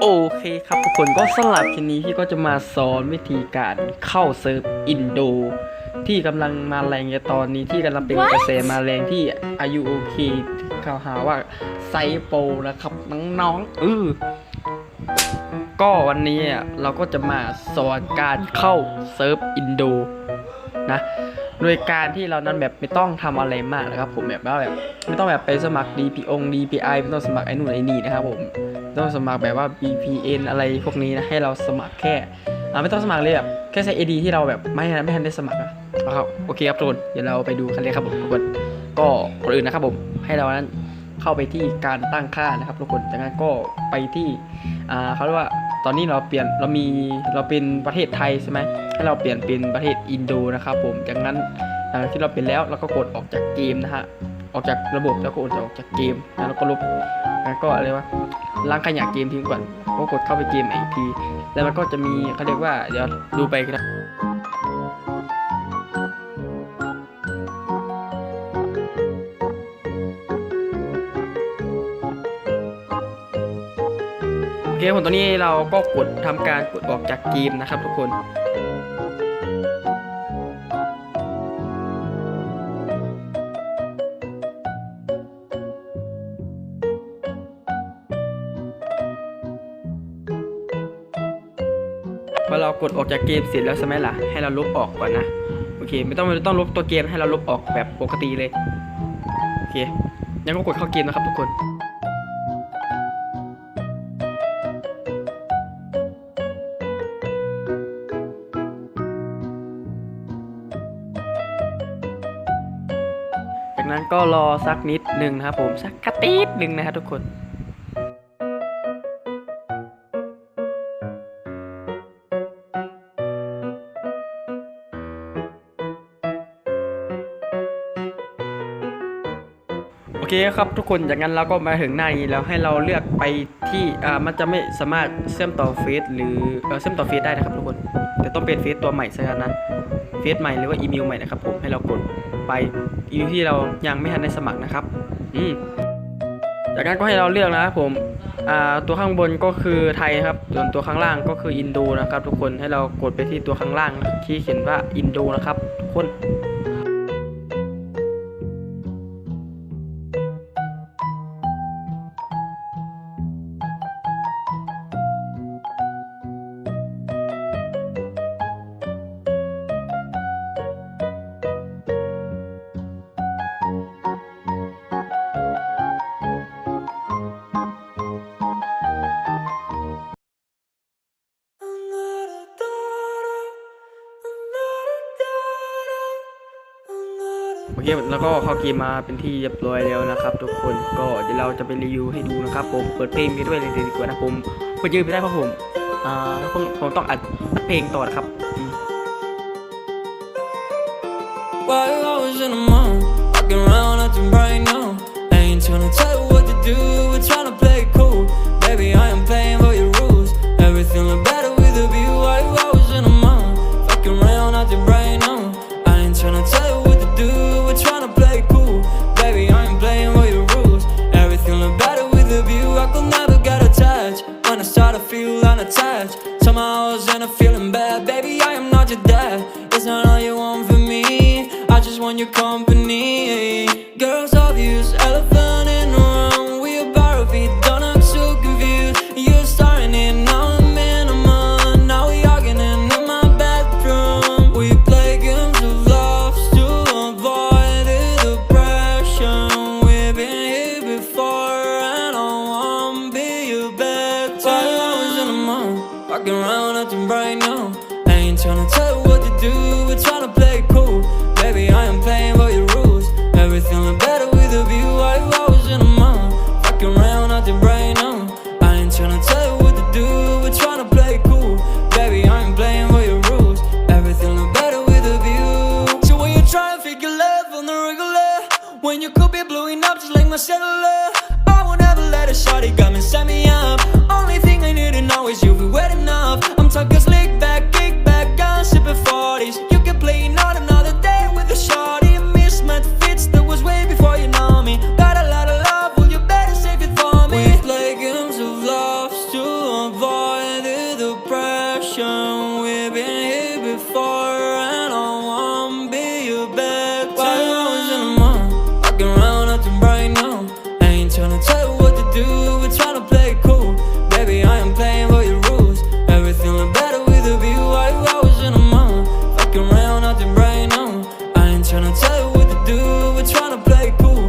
โอเคครับทุกคนก็สำหรับคลิปนี้พี่ก็จะมาสอนวิธีการเข้าเซิร์ฟอินโด ที่กำลังมาแรงในตอนนี้ที่กำลังเป็น What? กระแสมาแรงที่อายุโอเคเขาหาว่าไซโปรนะครับน้องๆเออก็วันนี้อะเราก็จะมาสอนการเข้าเซิร์ฟอินโดนะโดยการที่เรานั้นแบบไม่ต้องทำอะไรมากนะครับผมแบบว่าแบบไม่ต้องแบบไปสมัคร DPO DPI ไม่ต้องสมัครไอ้นู่นไอ้นี่นะครับผมไม่ ต้องสมัครแบบว่า VPN อะไรพวกนี้นะให้เราสมัครแค่ไม่ต้องสมัครเลยแบบแค่ใช้ ID ที่เราแบบไม่ไม่ทันได้สมัครอะครับโอเคครับทุกคนเดี๋ยวเราไปดูกันเลยครับผมทุกคนก็ก่อนอื่นนะครับผมให้เรานั้นเข้าไปที่การตั้งค่านะครับทุกคนจากนั้นก็ไปที่เขาเรียกว่าตอนนี้เราเปลี่ยนเรามีเราเป็นประเทศไทยใช่ไหมให้เราเปลี่ยนเป็นประเทศอินโดนะครับผมจากนั้นหลังจากที่เราเป็นแล้วเราก็กดออกจากเกมนะฮะ ออกจากระบบแล้วก็ออกจากเกม แล้วเราก็ลบแล้วก็อะไรวะล้างขยะเกมทิ้งก่อนก็กดเข้าไปเกมไอีกทีแล้วมันก็จะมีเขาเรียกว่าเดี๋ยวดูไปกันะโอเคผมตอนนี้เราก็กดทำการกดออกจากเกมนะครับทุกคน พอเรากดออกจากเกมเสร็จแล้วใช่ไหมล่ะ ให้เราลบออกก่อนนะ โอเค ไม่ต้องไม่ต้องลบตัวเกมให้เราลบออกแบบปกติเลย โอเค ยังก็กดเข้าเกมนะครับทุกคนจากนั้นก็รอสักนิดหนึ่งนะครับผมสักกระติดหนึ่งนะครับทุกคน เคครับทุกคนจากนั้นเราก็มาถึงหน้านี้แล้วให้เราเลือกไปที่อ่ามันจะไม่สามารถเชื่อมต่อเฟซหรือเออเชื่อมต่อเฟซได้นะครับทุกคนแต่ต้องเป็นเฟซตัวใหม่ซะก่อนนะเฟซใหม่หรือว่าอีเมลใหม่นะครับผมให้เรากดไปอีเมลที่เรายังไม่ทันได้สมัครนะครับอืมจากนั้นก็ให้เราเลือกนะครับผมอ่าตัวข้างบนก็คือไทยครับ ส่วนตัวข้างล่างก็คืออินโดนะครับ ทุกคนให้เรากดไปที่ตัวข้างล่างที่เขียนว่าอินโดนะครับทุกคน เคแล้วก็เข้าเกมมาเป็นที่เรียบร้อยแล้วนะครับ ทุกคนก็เดี๋ยวเราจะไปรีวิวให้ดูนะครับผมเปิดเพลงไปด้วยเลยดีกว่านะผมเปิดยืนไปได้เพราะผมอ่าผมผมต้องอัดเพลงต่อนะครับ While I was in the mall, walking around acting right now. I ain't tryna tell you what to do, we're tryna company. Girls obvious, elephant in the room. We about our feet, don't act so confused. You're starting it, now I'm in a month. Now we arguing in my bedroom. We play games of love to avoid the depression. We've been here before, and I won't be your. While I was in the mall, walking around acting right now. I ain't tryna tell you what to do, we're tryna play it cool. When you could be blowing up just like my cellular. I won't ever let a shawty come and set me up. Only thing I need to know is you'll be wet enough. I'm talking slick back, kick back, I'm sipping 40s You can play not another day with a shawty A mismatch fits that was way before you know me. Got a lot of love, well you better save it for me. We play games of love to avoid the depression. We've been here before. Trying to tell you what to do, we're trying to play it cool. Baby, I am playing by your rules. Everything look better with a view. Why you always in a mood? Fucking round, nothing right now. I ain't trying to tell you what to do, we're trying to play it cool.